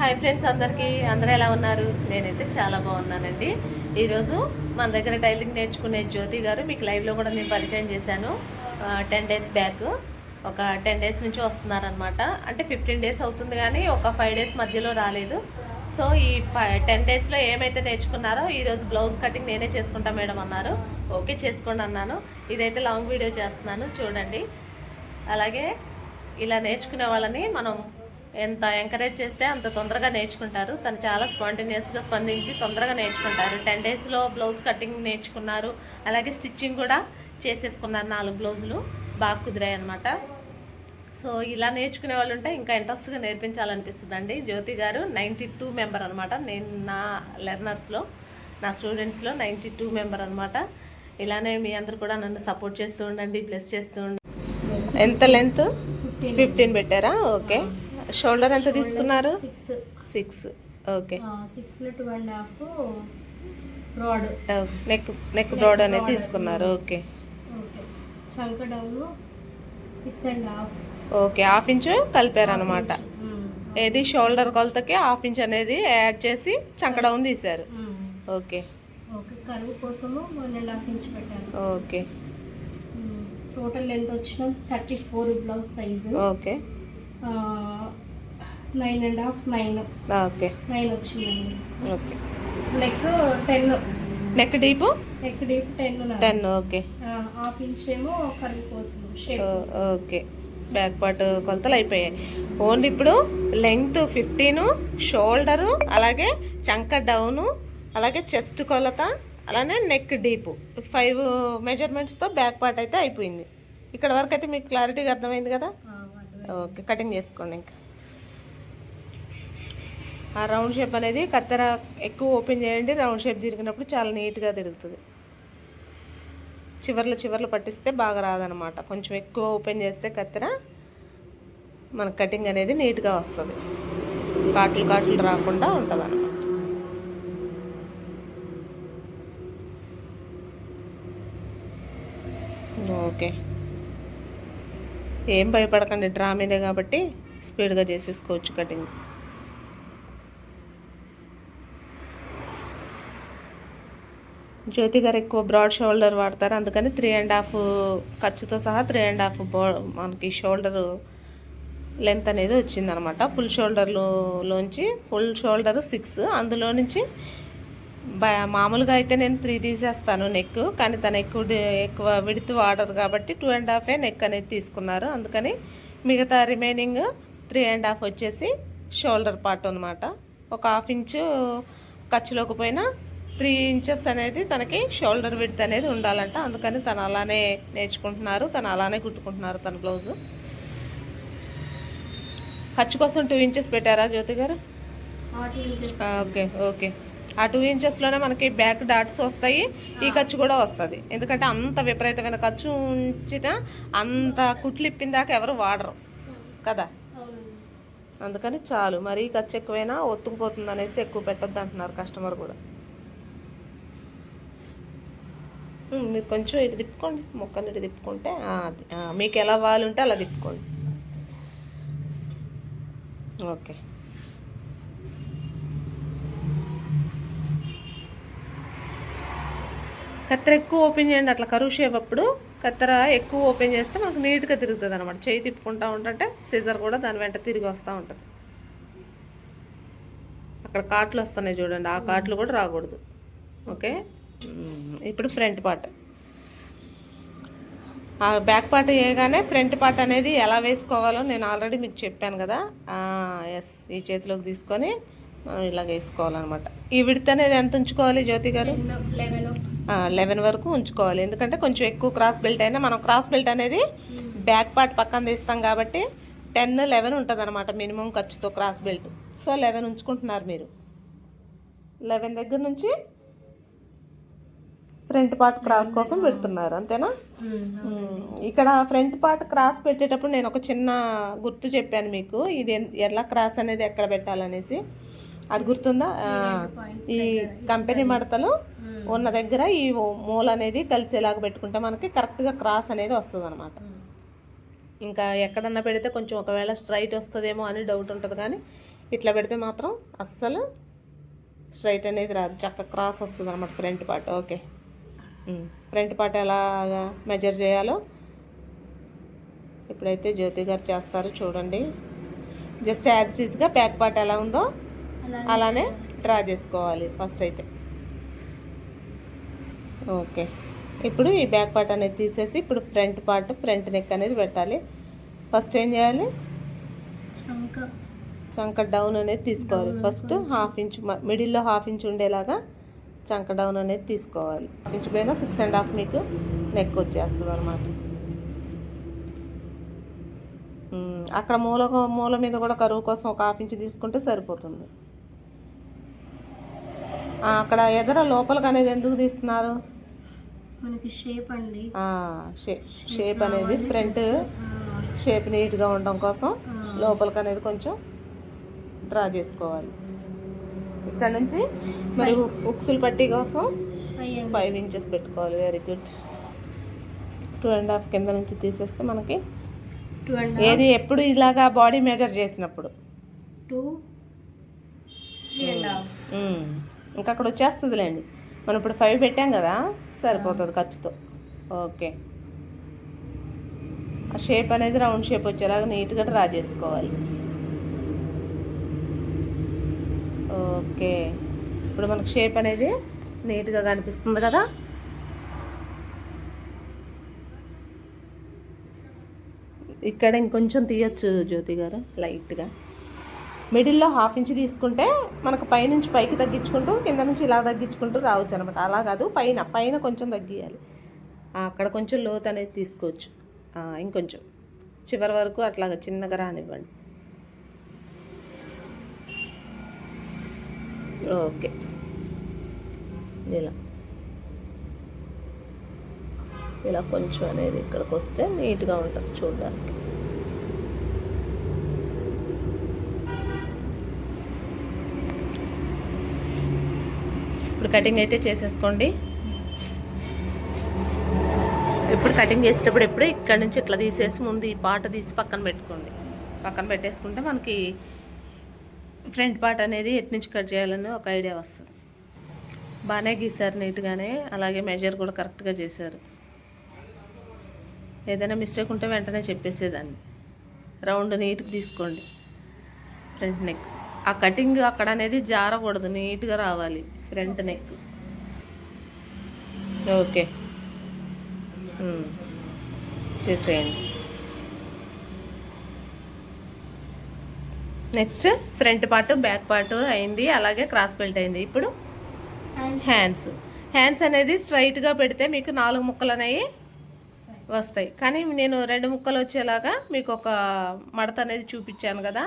Hi friends అందరికీ. అందరూ ఎలా ఉన్నారు? నేనైతే చాలా బాగున్నానండి. ఈరోజు మన దగ్గర టైలింగ్ నేర్చుకునే జ్యోతి గారు మీకు లైవ్లో కూడా నేను పరిచయం చేశాను. టెన్ డేస్ బ్యాక్ ఒక టెన్ డేస్ నుంచి వస్తున్నారనమాట అంటే ఫిఫ్టీన్ డేస్ అవుతుంది కానీ ఒక ఫైవ్ డేస్ మధ్యలో రాలేదు. సో ఈ టెన్ డేస్లో ఏమైతే నేర్చుకున్నారో ఈరోజు బ్లౌజ్ కటింగ్ నేనే చేసుకుంటా మేడం అన్నారు. ఓకే చేసుకోండి అన్నాను. ఇదైతే లాంగ్ వీడియో చేస్తున్నాను. చూడండి. అలాగే ఇలా నేర్చుకునే వాళ్ళని మనం ఎంత ఎంకరేజ్ చేస్తే అంత తొందరగా నేర్చుకుంటారు. తను చాలా స్పాంటేనియస్గా స్పందించి తొందరగా నేర్చుకుంటారు. టెన్ డేస్లో బ్లౌజ్ కటింగ్ నేర్చుకున్నారు. అలాగే స్టిచ్చింగ్ కూడా చేసేసుకున్నారు నాలుగు బ్లౌజులు బాగా కుదిరాయి అనమాట సో ఇలా నేర్చుకునే వాళ్ళు ఉంటే ఇంకా ఇంట్రెస్ట్గా నేర్పించాలనిపిస్తుంది అండి జ్యోతి గారు నైంటీ టూ మెంబర్ అనమాట నేను నా లెర్నర్స్లో నా స్టూడెంట్స్లో నైంటీ టూ మెంబర్ అనమాట ఇలానే మీ అందరు కూడా నన్ను సపోర్ట్ చేస్తూ ఉండండి బ్లెస్ చేస్తూ ఉండండి. ఎంత లెంత్ ఫిఫ్టీన్ పెట్టారా? ఓకే షోల్డర్ ఎంత తీసుకున్నారు? Six okay six two and half neck neck broad అనేది తీసుకున్నారు. ఓకే ఓకే చంక down six and half okay half inch కలిపారు అనమాట ఏది? షోల్డర్ కొలతకి హాఫ్ ఇంచ్ అనేది యాడ్ చేసి చంక డౌన్ తీశారు. ఓకే ఓకే కరువు కోసము వన్ అండ్ హాఫ్ ఇంచ్ పెట్టాను ఓకే టోటల్ లెంత్ వచ్చిన thirty four blouse size okay nine and half nine okay nine వచ్చిందండి. Okay neck ten neck deep neck deep ten ten okay half inch ఏమో కరువు కోసం shape okay back part కొలతలు అయిపోయాయి. Only ఇప్పుడు length ఫిఫ్టీను shoulder అలాగే చంక డౌను అలాగే చెస్ట్ కొలత అలానే నెక్ డీపు ఫైవ్ మెజర్మెంట్స్తో బ్యాక్ పార్ట్ అయితే అయిపోయింది. ఇక్కడ వరకు అయితే మీకు క్లారిటీగా అర్థమైంది కదా? ఓకే కటింగ్ చేసుకోండి ఇంకా. ఆ రౌండ్ షేప్ అనేది కత్తెర ఎక్కువ ఓపెన్ చేయండి రౌండ్ షేప్ తిరిగినప్పుడు చాలా నీట్గా తిరుగుతుంది. చివర్లు చివర్లు పట్టిస్తే బాగా రాదనమాట కొంచెం ఎక్కువ ఓపెన్ చేస్తే కత్తెర మన కటింగ్ అనేది నీట్గా వస్తుంది. కాట్లు కాట్లు రాకుండా ఉంటుంది అనమాట ఓకే. ఏం భయపడకండి డ్రా మీదే కాబట్టి స్పీడ్గా చేసేసుకోవచ్చు కటింగ్. జ్యోతి గారు ఎక్కువ బ్రాడ్ షోల్డర్ వాడతారు అందుకని త్రీ అండ్ హాఫ్ ఖర్చుతో సహా త్రీ అండ్ హాఫ్ బో మనకి షోల్డర్ లెంత్ అనేది వచ్చిందనమాట. ఫుల్ షోల్డర్లోంచి ఫుల్ షోల్డర్ సిక్స్ అందులో నుంచి మామూలుగా అయితే నేను త్రీ తీసేస్తాను నెక్ కానీ తను ఎక్కువ ఎక్కువ విడుతు వాడరు కాబట్టి టూ అండ్ హాఫే నెక్ అనేది తీసుకున్నారు. అందుకని మిగతా రిమైనింగ్ త్రీ అండ్ హాఫ్ వచ్చేసి షోల్డర్ పార్ట్ అనమాట ఒక హాఫ్ ఇంచు ఖర్చులోకి పోయినా త్రీ ఇంచెస్ అనేది తనకి షోల్డర్ విడ్త్ అనేది ఉండాలంట. అందుకని తను అలానే నేర్చుకుంటున్నారు. తను అలానే కుట్టుకుంటున్నారు తన బ్లౌజు ఖర్చు కోసం టూ ఇంచెస్ పెట్టారా జ్యోతి గారు? Okay okay. ఆ టూ ఇంచెస్లోనే మనకి బ్యాక్ డాట్స్ వస్తాయి. ఈ ఖర్చు కూడా వస్తుంది. ఎందుకంటే అంత విపరీతమైన ఖర్చు ఉంచితే అంత కుట్లు ఇప్పిన దాకా ఎవరు వాడరు. కదా? అందుకని చాలు. మరీ ఖర్చు ఎక్కువైనా ఒత్తుకుపోతుంది అనేసి ఎక్కువ పెట్టొద్దు అంటున్నారు కస్టమర్ కూడా. మీరు కొంచెం ఇటు తిప్పుకోండి. మొక్కని ఇటు తిప్పుకుంటే మీకు ఎలా వాలుంటే అలా తిప్పుకోండి. ఓకే. కత్తెర ఎక్కువ ఓపెన్ చేయండి అట్లా కరువు షేప్ అప్పుడు కత్తెర ఎక్కువ ఓపెన్ చేస్తే మనకు నీట్గా తిరుగుతుంది అనమాట చేయి తిప్పుకుంటా ఉంటుంటే సిజర్ కూడా దాని వెంట తిరిగి వస్తూ ఉంటుంది. అక్కడ కాట్లు వస్తున్నాయి చూడండి ఆ కాట్లు కూడా రాకూడదు. ఓకే? ఇప్పుడు ఫ్రంట్ పార్ట్. ఆ బ్యాక్ పార్ట్ వేయగానే ఫ్రంట్ పార్ట్ అనేది ఎలా వేసుకోవాలో నేను ఆల్రెడీ మీకు చెప్పాను కదా. ఎస్ ఈ చేతిలోకి తీసుకొని మనం ఇలా వేసుకోవాలన్నమాట. ఈ విడత అనేది ఎంత ఉంచుకోవాలి జ్యోతి గారు? లెవెన్ వరకు ఉంచుకోవాలి. ఎందుకంటే కొంచెం ఎక్కువ క్రాస్ బెల్ట్ అయినా మనం క్రాస్ బెల్ట్ అనేది బ్యాక్ పార్ట్ పక్కన తీస్తాం కాబట్టి టెన్ లెవెన్ ఉంటుంది అనమాట మినిమం ఖర్చుతో క్రాస్ బెల్ట్. సో లెవెన్ ఉంచుకుంటున్నారు మీరు. లెవెన్ దగ్గర నుంచి ఫ్రంట్ పార్ట్ క్రాస్ కోసం పెడుతున్నారు. అంతేనా. ఇక్కడ ఫ్రంట్ పార్ట్ క్రాస్ పెట్టేటప్పుడు నేను ఒక చిన్న గుర్తు చెప్పాను మీకు. ఇది ఎలా క్రాస్ అనేది ఎక్కడ పెట్టాలనేసి. అది గుర్తుందా? ఈ కంపెనీ మడతలు ఉన్న దగ్గర ఈ మూల అనేది కలిసేలాగా పెట్టుకుంటే మనకి కరెక్ట్గా క్రాస్ అనేది వస్తుంది అనమాట ఇంకా ఎక్కడన్నా పెడితే కొంచెం ఒకవేళ స్ట్రైట్ వస్తుందేమో అని డౌట్ ఉంటుంది కానీ ఇట్లా పెడితే మాత్రం అస్సలు స్ట్రైట్ అనేది రాదు. చక్క క్రాస్ వస్తుంది అనమాట front part. Okay. Front part ఎలాగా మెజర్ చేయాలో ఇప్పుడైతే జ్యోతి గారు చేస్తారు చూడండి. జస్ట్ యాజ్ ఇట్ ఈస్గా బ్యాక్ పార్ట్ ఎలా ఉందో అలానే డ్రా చేసుకోవాలి ఫస్ట్ అయితే. ఓకే. ఇప్పుడు ఈ బ్యాక్ పార్ట్ అనేది తీసేసి ఇప్పుడు ఫ్రంట్ పార్ట్ ఫ్రంట్ నెక్ అనేది పెట్టాలి. ఫస్ట్ ఏం చేయాలి? చంక. చంక డౌన్ అనేది తీసుకోవాలి. ఫస్ట్ హాఫ్ ఇంచ్ మిడిల్లో హాఫ్ ఇంచ్ ఉండేలాగా చంక డౌన్ అనేది తీసుకోవాలి. హాఫ్ ఇంచ్ పైన సిక్స్ అండ్ హాఫ్ నీకు నెక్ వచ్చేస్తుంది అనమాట అక్కడ మూల మూల మీద కూడా కరువు కోసం ఒక హాఫ్ ఇంచ్ తీసుకుంటే సరిపోతుంది. అక్కడ ఎదర లోపలికి అనేది ఎందుకు తీస్తున్నారు? మనకి షేప్ అండి. షేప్ అనేది ఫ్రంట్ షేప్ నీట్గా ఉండడం కోసం లోపలికి అనేది కొంచెం డ్రా చేసుకోవాలి. ఇక్కడ నుంచి మరి ఉక్సులు పట్టి కోసం ఫైవ్ ఇంచెస్ పెట్టుకోవాలి. Very good two and half కింద నుంచి తీసేస్తే మనకి ఏది ఎప్పుడు ఇలాగా బాడీ మెజర్ చేసినప్పుడు. టూ. ఇంకా అక్కడ వచ్చేస్తుందిలేండి. మనం ఇప్పుడు ఫైవ్ పెట్టాం కదా? సరిపోతుంది ఖర్చుతో. ఓకే. ఆ షేప్ అనేది రౌండ్ షేప్ వచ్చేలాగా నీట్గా డ్రా చేసుకోవాలి. ఓకే. ఇప్పుడు మనకు షేప్ అనేది నీట్గా కనిపిస్తుంది కదా? ఇక్కడ ఇంకొంచెం తీయచ్చు జ్యోతి గారు లైట్గా. మిడిల్లో హాఫ్ ఇంచ్ తీసుకుంటే మనకు పైనుంచి పైకి తగ్గించుకుంటూ కింద నుంచి ఇలా తగ్గించుకుంటూ రావచ్చు అనమాట అలా కాదు పైన పైన కొంచెం తగ్గియాలి. అక్కడ కొంచెం లోత్ అనేది తీసుకోవచ్చు. ఇంకొంచెం. చివరి వరకు అట్లాగా చిన్నగా రానివ్వండి. ఓకే. ఇలా. ఇలా కొంచెం అనేది ఇక్కడికి వస్తే నీట్గా ఉంటుంది చూడడానికి. ఇప్పుడు కటింగ్ అయితే చేసేసుకోండి. ఇప్పుడు కటింగ్ చేసేటప్పుడు ఎప్పుడు ఇక్కడ నుంచి ఇట్లా తీసేసి ముందు ఈ పాట తీసి పక్కన పెట్టుకోండి. పక్కన పెట్టేసుకుంటే మనకి ఫ్రంట్ పార్ట్ అనేది ఎటు నుంచి కట్ చేయాలని ఒక ఐడియా వస్తుంది. బాగానే గీశారు నీట్గానే అలాగే మెజర్ కూడా కరెక్ట్గా చేశారు. ఏదైనా మిస్టేక్ ఉంటే వెంటనే చెప్పేసేదాన్ని. రౌండ్ నీట్గా తీసుకోండి. ఫ్రంట్ నెక్ ఆ కటింగ్ అక్కడ అనేది జారకూడదు నీట్గా రావాలి. Front neck okay. చేసేయండి next front part back part అయింది. అలాగే క్రాస్ బెల్ట్ అయింది. ఇప్పుడు హ్యాండ్స్ హ్యాండ్స్ అనేది స్ట్రైట్గా పెడితే మీకు నాలుగు ముక్కలు అనేవి వస్తాయి. కానీ నేను రెండు ముక్కలు వచ్చేలాగా మీకు ఒక మడత అనేది చూపించాను కదా.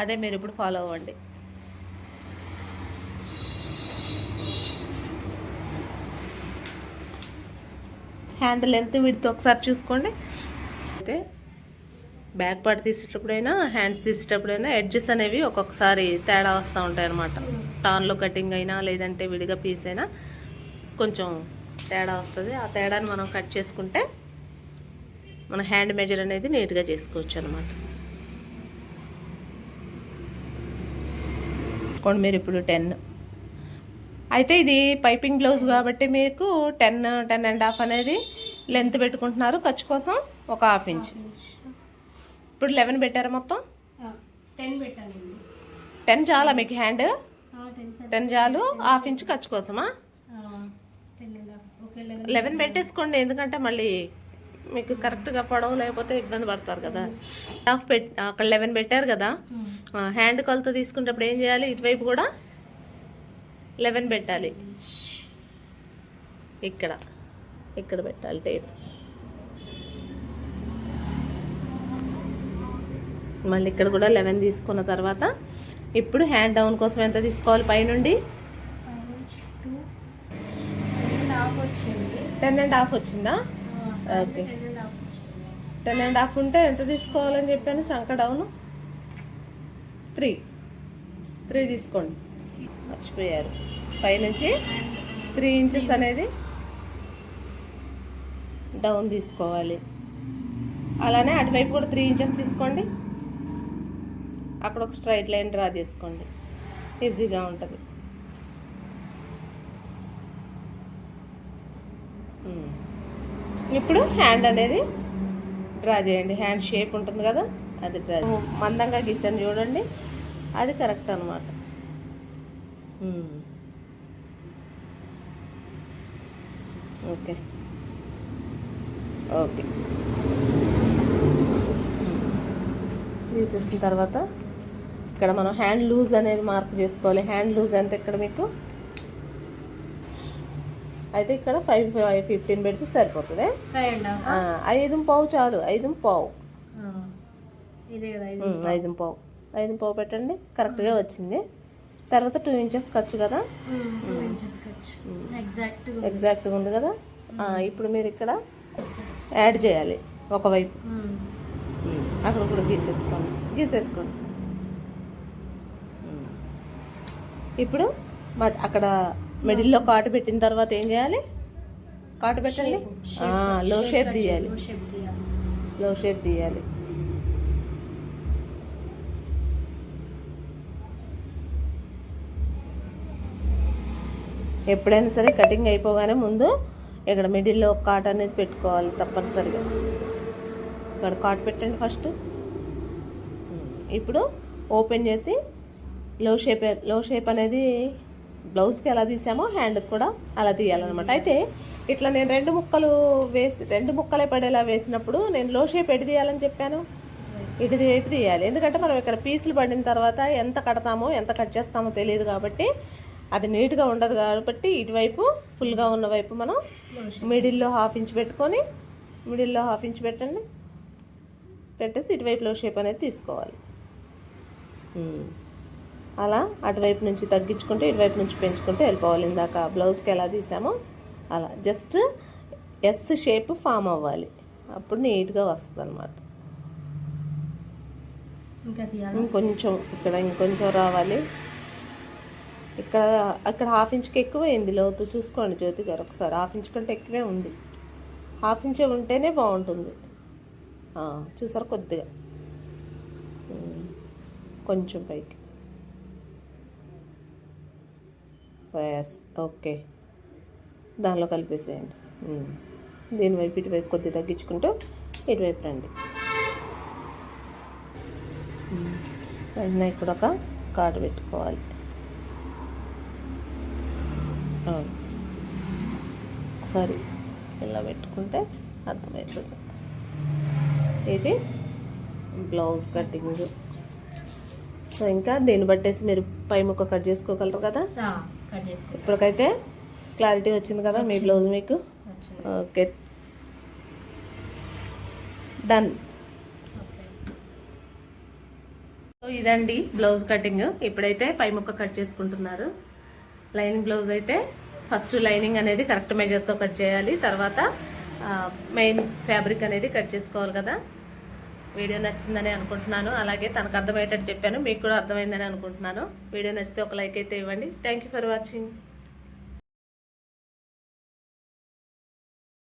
అదే మీరు ఇప్పుడు ఫాలో అవ్వండి. హ్యాండ్ లెంత్ వీటితో ఒకసారి చూసుకోండి. అయితే బ్యాక్ పార్ట్ తీసేటప్పుడైనా హ్యాండ్స్ తీసేటప్పుడైనా ఎడ్జెస్ అనేవి ఒక్కొక్కసారి తేడా వస్తూ ఉంటాయి అనమాట తాన్లో కటింగ్ అయినా లేదంటే విడిగా పీస్ అయినా కొంచెం తేడా వస్తుంది. ఆ తేడాని మనం కట్ చేసుకుంటే మన హ్యాండ్ మెజర్ అనేది నీట్గా చేసుకోవచ్చు అనమాట కొన్ని మీరు ఇప్పుడు టెన్ అయితే ఇది పైపింగ్ బ్లౌజ్ కాబట్టి మీకు టెన్ టెన్ అండ్ హాఫ్ అనేది లెంత్ పెట్టుకుంటున్నారు. ఖర్చు కోసం ఒక హాఫ్ ఇంచ్. ఇప్పుడు లెవెన్ పెట్టారు మొత్తం? టెన్ పెట్టానండి టెన్ చాలా మీకు హ్యాండ్? టెన్ చాలు హాఫ్ ఇంచ్ ఖర్చు కోసమా? లెవెన్ పెట్టేసుకోండి ఎందుకంటే మళ్ళీ మీకు కరెక్ట్గా పొడవు లేకపోతే ఇబ్బంది పడతారు కదా. హాఫ్ పెట్ అక్కడ లెవెన్ పెట్టారు కదా. హ్యాండ్ కొలత తీసుకునేటప్పుడు ఏం చేయాలి? ఇటువైపు కూడా లెవెన్ పెట్టాలి. ఇక్కడ ఇక్కడ పెట్టాలి టేప్. మళ్ళీ ఇక్కడ కూడా లెవెన్ తీసుకున్న తర్వాత ఇప్పుడు హ్యాండ్ డౌన్ కోసం ఎంత తీసుకోవాలి పైనుండి? టెన్ అండ్ హాఫ్ వచ్చిందా? Okay. Ten and ten and half ఉంటే ఎంత తీసుకోవాలని చెప్పాను? చంక డౌన్? త్రీ. త్రీ తీసుకోండి. మర్చిపోయారు. పైనుంచి త్రీ ఇంచెస్ అనేది డౌన్ తీసుకోవాలి. అలానే అటువైపు కూడా త్రీ ఇంచెస్ తీసుకోండి. అక్కడ ఒక స్ట్రైట్ లైన్ డ్రా చేసుకోండి. ఈజీగా ఉంటుంది. ఇప్పుడు హ్యాండ్ అనేది డ్రా చేయండి. హ్యాండ్ షేప్ ఉంటుంది కదా అది డ్రా మందంగా గీసాను చూడండి. అది కరెక్ట్ అనమాట ఓకే ఓకే తీసేసిన తర్వాత ఇక్కడ మనం హ్యాండ్ లూజ్ అనేది మార్క్ చేసుకోవాలి. హ్యాండ్ లూజ్ ఎంత ఇక్కడ మీకు? అయితే ఇక్కడ ఫైవ్ ఫైవ్ ఫిఫ్టీన్ పెడితే సరిపోతుంది. ఐదు పావు చాలు. ఐదు పావు. ఐదు పావు. ఐదు పావు. పెట్టండి. కరెక్ట్గా వచ్చింది. తర్వాత టూ ఇంచెస్ ఖర్చు కదా? టూ ఇంచెస్ ఖర్చు. ఎగ్జాక్ట్ ఎగ్జాక్ట్గా ఉంది. కదా? ఆ, ఇప్పుడు మీరు ఇక్కడ యాడ్ చేయాలి ఒకవైపు. అక్కడ కూడా గీసేసుకోండి. గీసేసుకోండి. ఇప్పుడు అక్కడ మిడిల్లో కాటు పెట్టిన తర్వాత ఏం చేయాలి? కాటు పెట్టండి? లో షేప్ తీయాలి. లో షేప్ తీయాలి. ఎప్పుడైనా సరే కటింగ్ అయిపోగానే ముందు ఇక్కడ మిడిల్లో కాట్ అనేది పెట్టుకోవాలి తప్పనిసరిగా. ఇక్కడ కాట్ పెట్టండి ఫస్ట్ ఇప్పుడు ఓపెన్ చేసి లో షేప్లో షేప్ అనేది బ్లౌజ్కి ఎలా తీసామో హ్యాండ్కి కూడా అలా తీయాలన్నమాట. అయితే ఇట్లా నేను రెండు ముక్కలు వేసి రెండు ముక్కలే పడేలా వేసినప్పుడు నేను లో షేప్ ఎటు తీయాలని చెప్పాను? ఇటు వైపు తీయాలి. ఎందుకంటే మనం ఇక్కడ పీసులు పడిన తర్వాత ఎంత కడతామో ఎంత కట్ చేస్తామో తెలియదు కాబట్టి అది నీట్గా ఉండదు కాబట్టి ఇటువైపు ఫుల్గా ఉన్న వైపు మనం మిడిల్లో హాఫ్ ఇంచ్ పెట్టుకొని మిడిల్లో హాఫ్ ఇంచ్ పెట్టండి. పెట్టేసి ఇటువైపులో షేప్ అనేది తీసుకోవాలి. అలా అటువైపు నుంచి తగ్గించుకుంటే ఇటువైపు నుంచి పెంచుకుంటే వెళ్ళిపోవాలి. ఇందాక బ్లౌజ్కి ఎలా తీసామో అలా. జస్ట్ ఎస్ షేప్ ఫామ్ అవ్వాలి. అప్పుడు నీట్గా వస్తుంది అనమాట ఇంకొంచెం ఇక్కడ ఇంకొంచెం రావాలి. ఇక్కడ అక్కడ హాఫ్ ఇంచ్కి ఎక్కువ అయింది లోతు. చూసుకోండి జ్యోతి గారు ఒకసారి. హాఫ్ ఇంచ్ కంటే ఎక్కువే ఉంది. హాఫ్ ఇంచే ఉంటేనే బాగుంటుంది. చూసారు కొద్దిగా? కొంచెం పైకి. ఎస్ ఓకే దానిలో కలిపేసేయండి. దీనివైపు దీని వైపు ఇటువైపు కొద్దిగా తగ్గించుకుంటూ ఇటువైపు రండి. ఉమ్. వెంటనే ఇక్కడ ఒక కార్డు పెట్టుకోవాలి. ఒకసారి ఇలా పెట్టుకుంటే అర్థమవుతుంది. ఇది బ్లౌజ్ కటింగ్. సో ఇంకా దీన్ని బట్టేసి మీరు పై ముక్క కట్ చేసుకోగలరు కదా? కట్ చేసుకో ఇప్పటికైతే క్లారిటీ వచ్చింది కదా మీ బ్లౌజ్ మీకు? ఓకే. డన్. సో ఇదండి బ్లౌజ్ కటింగ్. ఇప్పుడైతే పై ముక్క కట్ చేసుకుంటున్నారు. లైనింగ్ బ్లౌజ్ అయితే ఫస్ట్ లైనింగ్ అనేది కరెక్ట్ మెజర్తో కట్ చేయాలి. తర్వాత మెయిన్ ఫ్యాబ్రిక్ అనేది కట్ చేసుకోవాలి కదా. వీడియో నచ్చిందని అనుకుంటున్నాను. అలాగే తనకు అర్థమయ్యేటట్టు చెప్పాను. మీకు కూడా అర్థమైందని అనుకుంటున్నాను. వీడియో నచ్చితే ఒక లైక్ అయితే ఇవ్వండి. Thank you for watching